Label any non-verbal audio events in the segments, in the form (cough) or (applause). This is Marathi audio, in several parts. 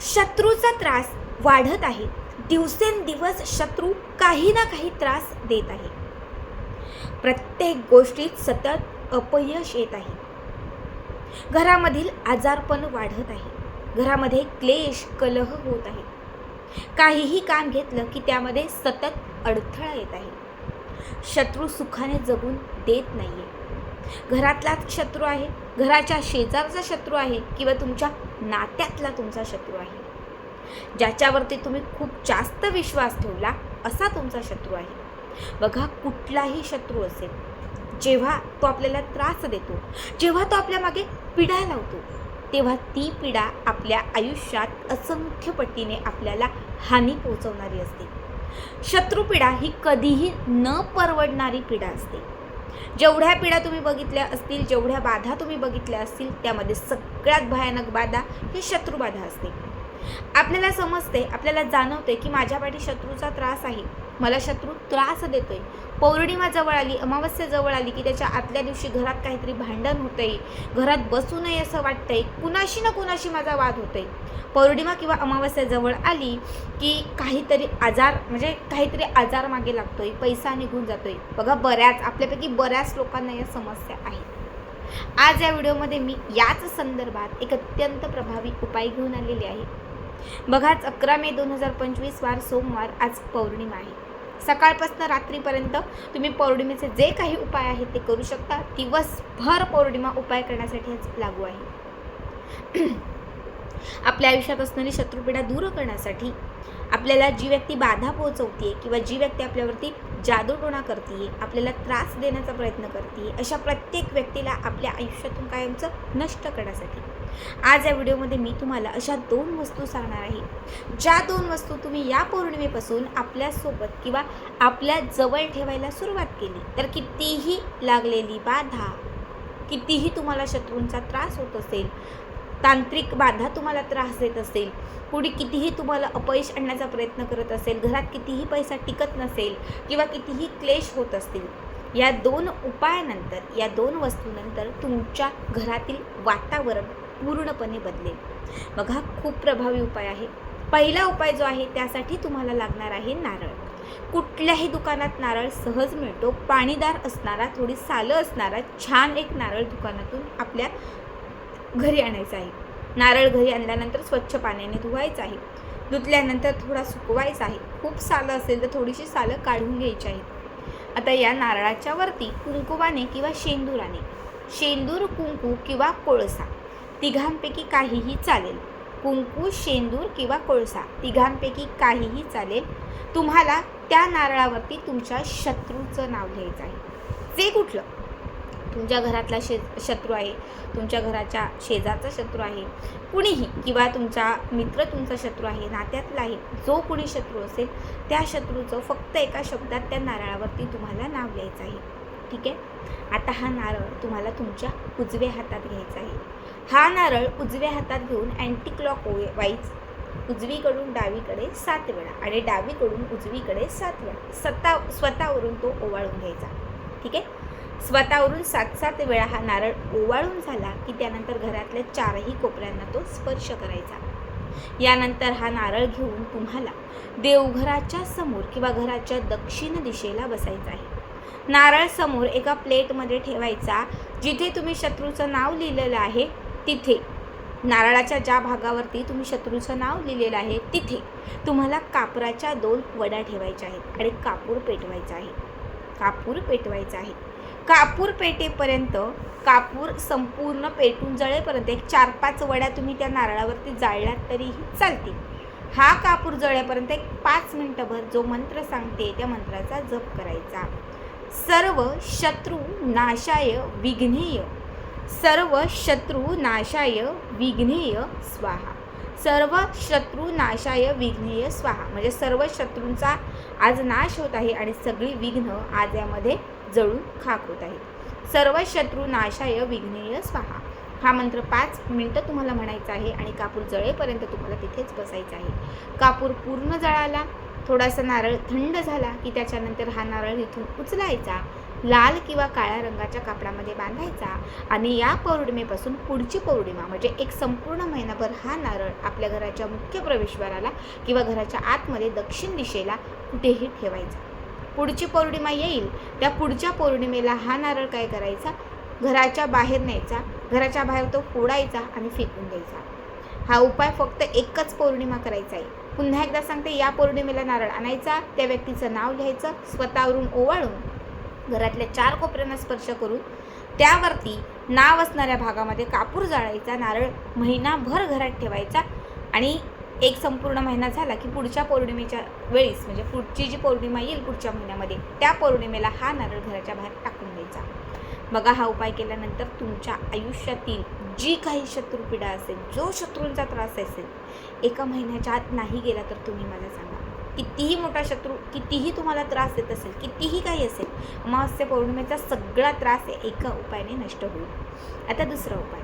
शत्रूचा त्रास वाढत आहे. दिवसेंदिवस शत्रू काही ना काही त्रास देत आहे. प्रत्येक गोष्टीत सतत अपयश येत आहे. घरामधील आजारपण वाढत आहे. घरामध्ये क्लेश कलह होत आहे. काहीही काम घेतलं की त्यामध्ये सतत अडथळा येत आहे. शत्रू सुखाने जगून देत नाहीये. घरातलाच शत्रू आहे. घराच्या शेजारचा शत्रू आहे किंवा तुमच्या नात्यातला तुमचा शत्रू आहे. ज्याच्यावरती तुम्ही खूप जास्त विश्वास ठेवला असा तुमचा शत्रू आहे. बघा कुठलाही शत्रू असेल जेव्हा तो आपल्याला त्रास देतो जेव्हा तो आपल्या मागे पिढा लावतो तेव्हा ती पिढा आपल्या आयुष्यात असंख्य पटीने आपल्याला हानी पोहोचवणारी असते. शत्रुपीडा ही कधीही न परवडणारी पिढा असते. जेवढ्या पिढ्या तुम्ही बघितल्या असतील जेवढ्या बाधा तुम्ही बघितल्या असतील त्यामध्ये सगळ्यात भयानक बाधा ही शत्रुबाधा असते. आपल्याला समजते आपल्याला जाणवते की माझ्या पाठी शत्रूचा त्रास आहे. मला शत्रू त्रास देतोय. पौर्णिमा जवळ आली अमावस्या जवळ आली की त्याच्या आतल्या दिवशी घरात काहीतरी भांडण होतंय. घरात बसू नये असं वाटतंय. कुणाशी ना कुणाशी माझा वाद होतोय. पौर्णिमा किंवा अमावस्या जवळ आली की काहीतरी आजार म्हणजे काहीतरी आजार मागे लागतोय. पैसा निघून जातोय. बघा बऱ्याच आपल्यापैकी बऱ्याच लोकांना या समस्या आहेत. आज या व्हिडिओमध्ये मी याच संदर्भात एक अत्यंत प्रभावी उपाय घेऊन आलेले आहे. बघाच अकरा मे दोन हजार पंचवीस वार सोमवार आज पौर्णिमा आहे. सकाळपासून रात्रीपर्यंत तुम्ही पौर्णिमेचे जे काही उपाय आहेत ते करू शकता. दिवसभर पौर्णिमा उपाय करण्यासाठी लागू आहे. (clears throat) आपल्या आयुष्यात असणारी शत्रुपीडा दूर करण्यासाठी आपल्याला जी व्यक्ती बाधा पोहोचवते किंवा जी व्यक्ती आपल्यावरती जादूटोणा करते आपल्याला त्रास देण्याचा प्रयत्न करते अशा प्रत्येक व्यक्तीला आपल्या आयुष्यातून कायमचं नष्ट करण्यासाठी आज या व्हिडिओमध्ये मी तुम्हाला अशा दोन वस्तू सांगणार आहे. ज्या दोन वस्तू तुम्ही या पौर्णिमेपासून आपल्यासोबत किंवा आपल्या जवळ ठेवायला सुरुवात केली तर कितीही लागलेली बाधा कितीही तुम्हाला शत्रूंचा त्रास होत असेल तांत्रिक बाधा तुम्हाला त्रास देत असेल पुढे कितीही तुम्हाला अपयश आणण्याचा प्रयत्न करत असेल घरात कितीही पैसा टिकत नसेल किंवा कितीही क्लेश होत असतील या दोन उपायानंतर या दोन वस्तूनंतर तुमच्या घरातील वातावरण पूर्णपणे बदलेल. बघा खूप प्रभावी उपाय आहे. पहिला उपाय जो आहे त्यासाठी तुम्हाला लागणार आहे नारळ. कुठल्याही दुकानात नारळ सहज मिळतो. पाणीदार असणारा थोडी सालं असणारा छान एक नारळ दुकानातून आपल्या घरी आणायचा आहे. नारळ घरी आणल्यानंतर स्वच्छ पाण्याने धुवायचं आहे. धुतल्यानंतर थोडा सुकवायचा आहे. खूप सालं असेल तर थोडीशी सालं काढून घ्यायची आहेत आता या नारळाच्या वरती कुंकुवाने किंवा शेंदुराने शेंदूर कुंकू किंवा कोळसा तिघांपैकी काहीही चालेल. कुंकू शेंदूर किंवा कोळसा तिघांपैकी काहीही चालेल. तुम्हाला त्या नारळावरती तुमच्या शत्रूचं नाव लिहायचं आहे. जे कुठलं? तुमच्या घरातला शे शत्रू आहे तुमच्या घराच्या शेजारचा शत्रू आहे कुणीही किंवा तुमचा मित्र तुमचा शत्रू आहे नात्यातला आहे जो कुणी शत्रू असेल त्या शत्रूचं फक्त एका शब्दात त्या नारळावरती तुम्हाला नाव लिहायचं आहे. ठीक आहे? आता हा नारळ तुम्हाला तुमच्या उजव्या हातात घ्यायचा आहे. हा नारळ उजव्या हातात घेऊन अँटी क्लॉक वाईज उजवीकडून डावीकडे सात वेळा आणि डावीकडून उजवीकडे सात वेळा. स्वतः स्वतःवरून तो ओवाळून घ्यायचा. ठीक आहे? स्वतःवरून सात सात वेळा हा नारळ ओवाळून झाला की त्यानंतर घरातल्या चारही कोपऱ्यांना तो स्पर्श करायचा. यानंतर हा नारळ घेऊन तुम्हाला देवघराच्या समोर किंवा घराच्या दक्षिण दिशेला बसायचा आहे. नारळ समोर एका प्लेटमध्ये ठेवायचा जिथे तुम्ही शत्रूचं नाव लिहिलेलं आहे. तिथे. नारळाच्या ज्या भागावरती तुम्ही शत्रूचं नाव लिहिलेलं आहे तिथे तुम्हाला कापराच्या दोन वड्या ठेवायच्या आहेत आणि कापूर पेटवायचा आहे. कापूर पेटवायचा आहे. कापूर पेटेपर्यंत कापूर संपूर्ण पेटून जळेपर्यंत एक चार पाच वड्या तुम्ही त्या नारळावरती जाळल्यात तरीही चालतील. हा कापूर जळेपर्यंत एक पाच मिनटंभर जो मंत्र सांगते त्या मंत्राचा जप करायचा. सर्व शत्रू नाशाय विघ्नेय. सर्व शत्रू नाशाय विघ्नेय स्वाहा. सर्व शत्रू नाशाय विघ्नेय स्वाहा. म्हणजे सर्व शत्रूंचा आज नाश होत आहे आणि सगळी विघ्न आज यामध्ये जळून खाक होत आहे सर्व शत्रू नाशाय विघ्नेय स्वाहा. हा मंत्र पाच मिनटं तुम्हाला म्हणायचा आहे आणि कापूर जळेपर्यंत तुम्हाला तिथेच बसायचं आहे. कापूर पूर्ण जळाला थोडासा नारळ थंड झाला की त्याच्यानंतर हा नारळ इथून उचलायचा. लाल किंवा काळ्या रंगाच्या कापडामध्ये बांधायचा आणि या पौर्णिमेपासून पुढची पौर्णिमा म्हणजे एक संपूर्ण महिनाभर हा नारळ आपल्या घराच्या मुख्य प्रवेशद्वाराला किंवा घराच्या आतमध्ये दक्षिण दिशेला कुठेही ठेवायचा. पुढची पौर्णिमा येईल त्या पुढच्या पौर्णिमेला हा नारळ काय करायचा? घराच्या बाहेर न्यायचा घराच्या बाहेर तो फोडायचा आणि फेकून द्यायचा. हा उपाय फक्त एकच पौर्णिमा करायचा आहे. पुन्हा एकदा सांगते या पौर्णिमेला नारळ आणायचा त्या व्यक्तीचं नाव लिहायचं स्वतःवरून ओवाळून घरातल्या चार कोपऱ्यांना स्पर्श करून त्यावरती नाव असणाऱ्या भागामध्ये कापूर जाळायचा नारळ महिनाभर घरात ठेवायचा आणि एक संपूर्ण महिना झाला की पुढच्या पौर्णिमेच्या वेळीस म्हणजे पुढची जी पौर्णिमा येईल पुढच्या महिन्यामध्ये त्या पौर्णिमेला हा नारळ घराच्या बाहेर टाकून द्यायचा. बघा हा उपाय केल्यानंतर तुमच्या आयुष्यातील जी काही शत्रुपीडा असेल जो शत्रूंचा त्रास असेल एका महिन्याच्या आत नाही गेला तर तुम्ही मला सांगा. कितीही मोठा शत्रू कितीही तुम्हाला त्रास देत असेल कितीही काही असेल अमावस्या पौर्णिमेचा सगळा त्रास एका उपायाने नष्ट होईल. आता दुसरा उपाय.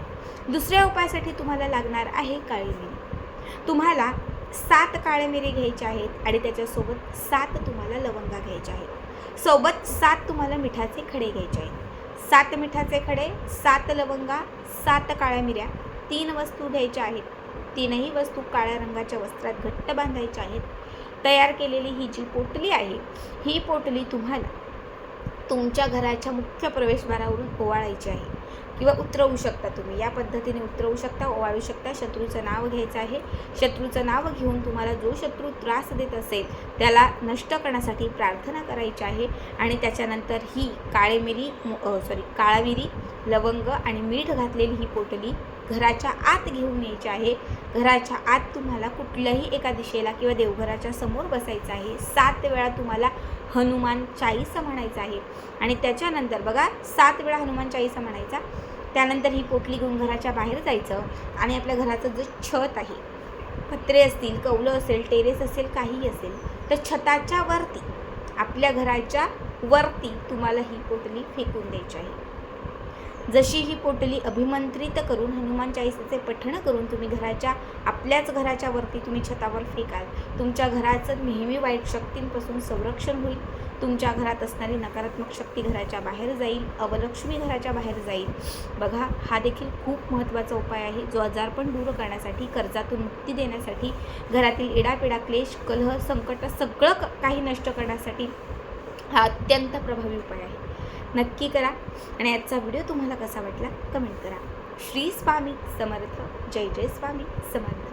दुसऱ्या उपायासाठी तुम्हाला लागणार आहे काळी मिरी. तुम्हाला सात काळे मिरी घ्यायचे आहेत आणि त्याच्यासोबत सात तुम्हाला लवंगा घ्यायच्या आहेत. सोबत सात तुम्हाला मिठाचे खडे घ्यायचे आहेत. सात मिठाचे खडे सात लवंगा सात काळ्या मिऱ्या तीन वस्तू घ्यायच्या आहेत. तीनही वस्तू काळ्या रंगाच्या वस्त्रात घट्ट बांधायच्या आहेत. तयार केलेली ही जी पोटली आहे ही पोटली तुम्हाला तुमच्या घराच्या मुख्य प्रवेशद्वारावरून ओवाळायची आहे. किंवा उतरवू शकता तुम्ही. या पद्धतीने उतरवू शकता ओवाळू शकता. शत्रूचं नाव घ्यायचं आहे. शत्रूचं नाव घेऊन तुम्हाला जो शत्रू त्रास देत असेल त्याला नष्ट करण्यासाठी प्रार्थना करायची आहे. आणि त्याच्यानंतर ही काळे मिरी सॉरी काळाविरी लवंग आणि मीठ घातलेली ही पोटली घराच्या आत घेऊन यायचे आहे. घराच्या आत तुम्हाला कुठल्याही एका दिशेला किंवा देवघराच्या समोर बसायचं आहे. सात वेळा तुम्हाला हनुमान चाळीसा म्हणायचा आहे. आणि त्याच्यानंतर बघा सात वेळा हनुमान चाळीसा म्हणायचा. त्यानंतर ही पोटली घेऊन घराच्या बाहेर जायचं आणि आपल्या घराचं जे छत आहे पत्रे असतील कौलं असेल टेरेस असेल काही असेल तर छताच्या वरती आपल्या घराच्या वरती तुम्हाला ही पोटली फेकून द्यायची आहे. जशी ही पोटली अभिमंत्रित करून हनुमान चाळीसाचे पठण करून तुम्ही घराच्या आपल्याच घराच्या वरती तुम्ही छतावर फेकाल. तुमच्या घराचं नेहमी वाईट शक्तींपासून संरक्षण होईल. तुमच्या घरात असणारी नकारात्मक शक्ती घराच्या बाहेर जाईल. अवलक्ष्मी घराच्या बाहेर जाईल. बघा हा देखील खूप महत्त्वाचा उपाय आहे. जो आजारपण दूर करण्यासाठी कर्जातून मुक्ती देण्यासाठी घरातील इडापिडा क्लेश कलह संकट सगळं क- काही नष्ट करण्यासाठी हा अत्यंत प्रभावी उपाय आहे. नक्की करा. आणि आजचा व्हिडिओ तुम्हाला कसा वाटला कमेंट करा. श्री स्वामी समर्थ. जय जय स्वामी समर्थ.